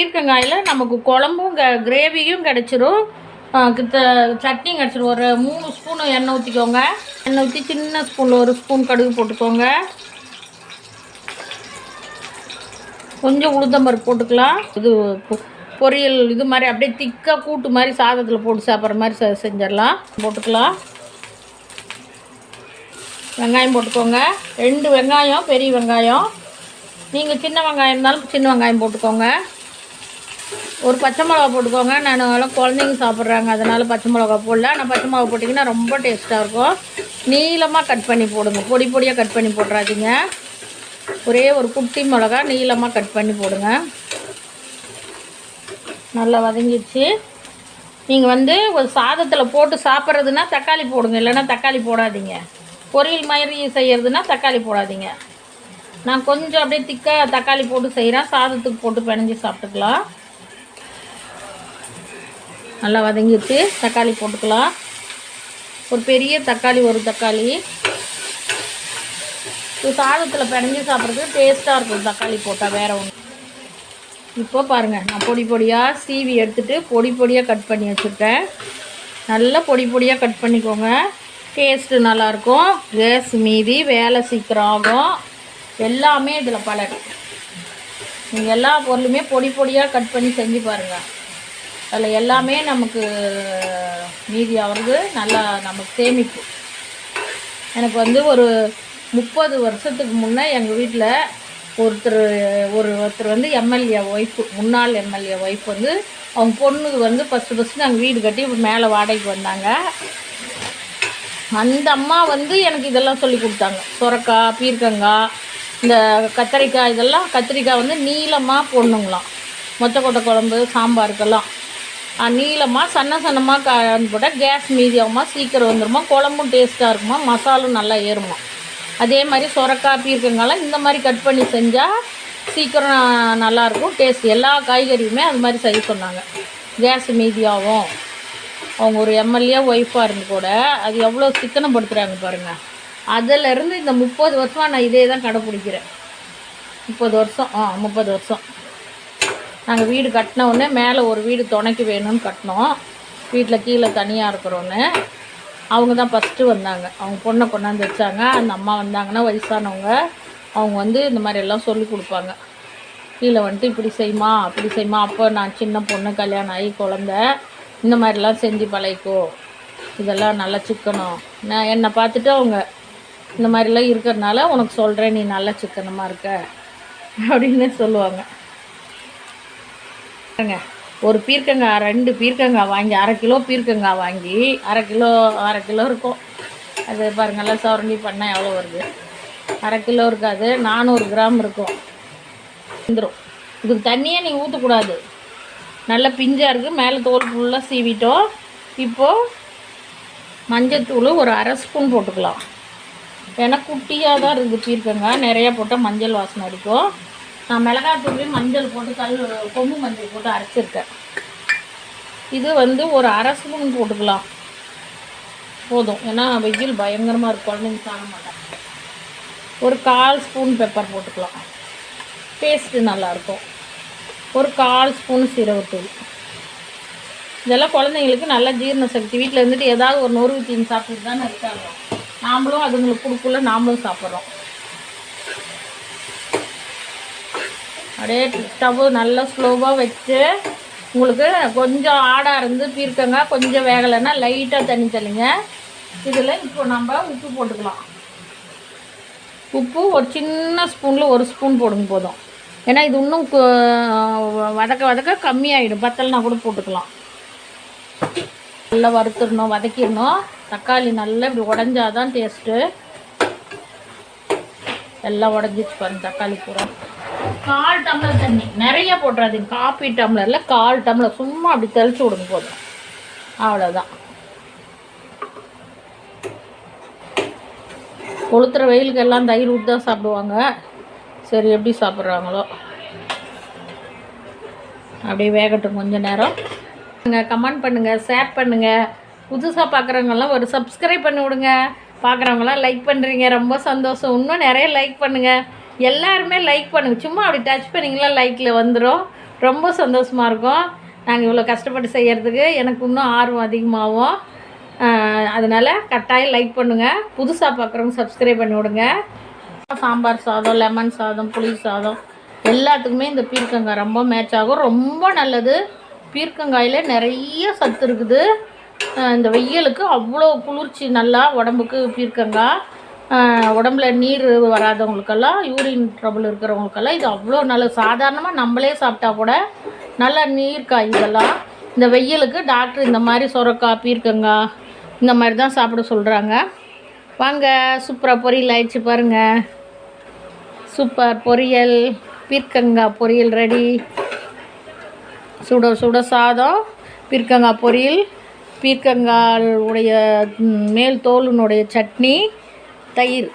பீர்க்கங்காயில் நமக்கு குழம்பும் க கிரேவியும் கிடச்சிரும். சட்னி கிடச்சிரும். ஒரு மூணு ஸ்பூனு எண்ணெய் ஊற்றிக்கோங்க எண்ணெய் ஊற்றி சின்ன ஸ்பூனில் ஒரு ஸ்பூன் கடுகு போட்டுக்கோங்க. கொஞ்சம் உளுத்தம்பருப்பு போட்டுக்கலாம். இது பொ- பொரியல் இது மாதிரி அப்படியே திக்காக கூட்டு மாதிரி சாதத்தில் போட்டு சாப்பிட்ற மாதிரி செஞ்சிடலாம். போட்டுக்கலாம். வெங்காயம் போட்டுக்கோங்க. ரெண்டு வெங்காயம் பெரிய வெங்காயம். நீங்கள் சின்ன வெங்காயம் இருந்தாலும் சின்ன வெங்காயம் போட்டுக்கோங்க. ஒரு பச்சை மிளகா போட்டுக்கோங்க. நான் எல்லாம் குழந்தைங்க சாப்பிட்றாங்க. அதனால் பச்சை மிளகா போடல. ஆனால் பச்சை மிளகா போட்டிங்கன்னா ரொம்ப டேஸ்ட்டாக இருக்கும். நீளமாக கட் பண்ணி போடுங்க. பொடி பொடியாக கட் பண்ணி போட்டுறாதீங்க. ஒரே ஒரு குட்டி மிளகா நீளமாக கட் பண்ணி போடுங்க. நல்லா வதங்கிடுச்சு. நீங்கள் வந்து ஒரு சாதத்தில் போட்டு சாப்பிட்றதுனா தக்காளி போடுங்க. இல்லைன்னா தக்காளி போடாதீங்க. பொரியல் மாதிரி செய்கிறதுனா தக்காளி போடாதீங்க. நான் கொஞ்சம் அப்படியே திக்காக தக்காளி போட்டு செய்கிறேன் சாதத்துக்கு போட்டு பிணைஞ்சு சாப்பிட்டுக்கலாம். நல்லா வதங்கிட்டு தக்காளி போட்டுக்கலாம். ஒரு பெரிய தக்காளி ஒரு தக்காளி. இது சாதத்தில் பிணைஞ்சு சாப்பிட்றதுக்கு டேஸ்ட்டாக இருக்கும் தக்காளி போட்டால் வேறு ஒன்று இப்போ பாருங்கள் நான் பொடி பொடியாக சீவி எடுத்துகிட்டு பொடி பொடியாக கட் பண்ணி வச்சுருக்கேன். நல்லா பொடி பொடியாக கட் பண்ணிக்கோங்க. டேஸ்ட்டு நல்லாயிருக்கும். கேஸ் மீதி வேலை சீக்கிரம் ஆகும். எல்லாமே இதில் பலன் நீங்கள் எல்லா பொருளுமே பொடி பொடியாக கட் பண்ணி செஞ்சு பாருங்கள் அதில் எல்லாமே நமக்கு மீதி ஆகிறது நல்லா நமக்கு சேமிப்பு. எனக்கு வந்து ஒரு முப்பது வருஷத்துக்கு முன்னே எங்கள் வீட்டில் ஒருத்தர் ஒரு ஒருத்தர் வந்து எம்எல்ஏ ஒய்ஃபு முன்னாள் எம்எல்ஏ ஒய்ஃப் வந்து அவங்க பொண்ணுக்கு வந்து ஃபஸ்ட்டு ஃபஸ்ட்டு நாங்கள் வீடு கட்டி மேலே வாடகைக்கு வந்தாங்க. அந்த அம்மா வந்து எனக்கு இதெல்லாம் சொல்லி கொடுத்தாங்க. சுரக்காய் பீர்க்கங்காய் இந்த கத்திரிக்காய் இதெல்லாம் கத்திரிக்காய் வந்து நீளமாக போடணுங்களாம். மொச்சக்கொட்டை குழம்பு சாம்பாருக்கெல்லாம். நீளமாக சன்ன சன்னமாக க போட்டால் கேஸ் மீதியாகுமா சீக்கிரம் வந்துருமா குழம்பும் டேஸ்ட்டாக இருக்குமா மசாலும் நல்லா ஏறுமா அதே மாதிரி சுரக்காய் பீர்க்கங்காய்லாம் இந்த மாதிரி கட் பண்ணி செஞ்சால் சீக்கிரம் நல்லாயிருக்கும் டேஸ்ட் எல்லா காய்கறியுமே அது மாதிரி செய்ய சொன்னாங்க. கேஸ் மீதியாகும். அவங்க ஒரு எம்எல்ஏ ஒய்ஃபாக இருந்து கூட அது எவ்வளோ சிக்கனப்படுத்துகிறாங்க பாருங்கள் அதிலேருந்து இந்த முப்பது வருஷமாக நான் இதே தான் கடைப்பிடிக்கிறேன். முப்பது வருஷம் ஆ முப்பது வருஷம். நாங்கள் வீடு கட்டின உடனே மேலே ஒரு வீடு துணைக்கு வேணும்னு கட்டினோம். வீட்டில் கீழே தனியாக இருக்கிறோன்னு. அவங்க தான் ஃபஸ்ட்டு வந்தாங்க. அவங்க பொண்ணை கொண்டாந்து வச்சாங்க. அந்த அம்மா வந்தாங்கன்னா வயசானவங்க. அவங்க வந்து இந்த மாதிரி எல்லாம் சொல்லி கொடுப்பாங்க. கீழே வந்துட்டு இப்படி செய்யுமா அப்படி செய்யுமா அப்போ நான் சின்ன பொண்ணு கல்யாணம் ஆகி குழந்த. இந்த மாதிரிலாம் செஞ்சு பழகிக்கோ. இதெல்லாம் நல்லா சிக்கனம். நான் என்னை பார்த்துட்டு அவங்க இந்த மாதிரிலாம் இருக்கிறதுனால உனக்கு சொல்கிறேன் நீ நல்லா சிக்கனமாக இருக்க. அப்படின்னு சொல்லுவாங்க. பாருங்க, ஒரு பீர்க்கங்காய் ரெண்டு பீர்க்கங்காய் வாங்கி அரை கிலோ பீர்க்கங்காய் வாங்கி அரை கிலோ அரை கிலோ இருக்கும். அது பாருங்க நல்லா சுரண்டி பண்ணால் எவ்வளோ வருது? அரை கிலோ இருக்காது நானூறு கிராம் இருக்கும். வந்துடும் இதுக்கு தண்ணியே நீங்கள் ஊற்றக்கூடாது நல்ல பிஞ்சாக இருக்குது மேலே தோல் ஃபுல்லாக சீவிட்டோம். இப்போது மஞ்சத்தூள் ஒரு அரை ஸ்பூன் போட்டுக்கலாம். ஏன்னா குட்டியாக தான் இருக்குது பீர்க்கங்காய் நிறையா போட்டால் மஞ்சள் வாசனை அடிக்கும். நான் மிளகாத்தூள்லையும் மஞ்சள் போட்டு கல் கொம்பு மஞ்சள் போட்டு அரைச்சிருக்கேன். இது வந்து ஒரு அரை ஸ்பூன் போட்டுக்கலாம். போதும். ஏன்னா வெயில் பயங்கரமாக இருக்கும். குழந்தைங்க சாப்பிட மாட்டாங்க. ஒரு கால் ஸ்பூன் பெப்பர் போட்டுக்கலாம். டேஸ்ட்டு நல்லாயிருக்கும். ஒரு கால் ஸ்பூன் சீரகத்தூள். இதெல்லாம் குழந்தைங்களுக்கு நல்ல ஜீரண சக்தி. வீட்டில் இருந்துட்டு ஏதாவது ஒரு நொறு தீன் சாப்பிட்டுட்டு தானே இருக்காங்க. நாமளும் அதுங்களுக்கு கொடுக்குள்ள நாமளும் சாப்பிட்றோம். அப்படியே ஸ்டவ் நல்லா ஸ்லோவாக வச்சு உங்களுக்கு கொஞ்சம் ஆடாக இருந்து பீர்க்கங்க கொஞ்சம் வேகலைன்னா லைட்டாக தண்ணி தள்ளிங்க இதில் இப்போ நம்ம உப்பு போட்டுக்கலாம். உப்பு ஒரு சின்ன ஸ்பூனில் ஒரு ஸ்பூன் போடுங்க போதும். ஏன்னா இது இன்னும் வதக்க வதக்க கம்மியாயிடும். பத்தலைனா கூட போட்டுக்கலாம். நல்லா வறுத்துடணும் வதக்கிடணும். தக்காளி நல்லா இப்படி உடஞ்சாதான் டேஸ்ட்டு எல்லாம் உடஞ்சிச்சு பாருங்க தக்காளி பூரா. கால் டம்ளர் தண்ணி. நிறைய போட்டுறாதீங்க. காப்பி டம்ளரில் கால் டம்ளர். சும்மா அப்படி தெளிச்சு விடுங்க போதும். அவ்வளோதான் கொளுத்துற வெயிலுக்கு எல்லாம் தயிர் ஊற்றி தான் சாப்பிடுவாங்க. சரி எப்படி சாப்பிட்றாங்களோ. அப்படியே வேகட்டும் கொஞ்ச நேரம். நீங்கள் கமெண்ட் பண்ணுங்கள் ஷேர் பண்ணுங்கள் புதுசாக பார்க்குறவங்கெல்லாம் ஒரு சப்ஸ்கிரைப் பண்ணி விடுங்க. பார்க்குறவங்களாம் லைக் பண்ணுறீங்க ரொம்ப சந்தோஷம். இன்னும் நிறைய லைக் பண்ணுங்கள் எல்லாருமே லைக் பண்ணுங்கள் சும்மா அப்படி டச் பண்ணிங்களா லைக்கில் வந்துடும் ரொம்ப சந்தோஷமாக இருக்கும். நாங்கள் இவ்வளோ கஷ்டப்பட்டு செய்கிறதுக்கு எனக்கு இன்னும் ஆர்வம் அதிகமாகும். அதனால் கட்டாயம் லைக் பண்ணுங்கள் புதுசாக பார்க்குறவங்க சப்ஸ்கிரைப் பண்ணி விடுங்க. சாம்பார் சாதம் லெமன் சாதம் புளி சாதம் எல்லாத்துக்குமே இந்த பீர்க்கங்காய் ரொம்ப மேட்ச் ஆகும். ரொம்ப நல்லது. பீர்க்கங்காயில் நிறைய சத்து இருக்குது. இந்த வெயிலுக்கு அவ்வளோ குளிர்ச்சி நல்லா உடம்புக்கு பீர்க்கங்காய். உடம்புல நீர் வராதவங்களுக்கெல்லாம் யூரின் ட்ரபுள் இருக்கிறவங்களுக்கெல்லாம் இது அவ்வளோ நல்ல சாதாரணமாக நம்மளே சாப்பிட்டா கூட நல்ல நீர்க்காய் இதெல்லாம். இந்த வெயிலுக்கு டாக்டர் இந்த மாதிரி சொரக்காய் பீர்க்கங்காய் இந்த மாதிரி தான் சாப்பிட சொல்கிறாங்க வாங்க சூப்பராக பொரியல் ஆயிடுச்சு பாருங்கள் சூப்பர் பொரியல் பீர்க்கங்காய் பொரியல் ரெடி சுட சுட சாதம் பீர்க்கங்காய் பொரியல் பீர்க்கங்காய் உடைய மேல் தோலினுடைய சட்னி 第一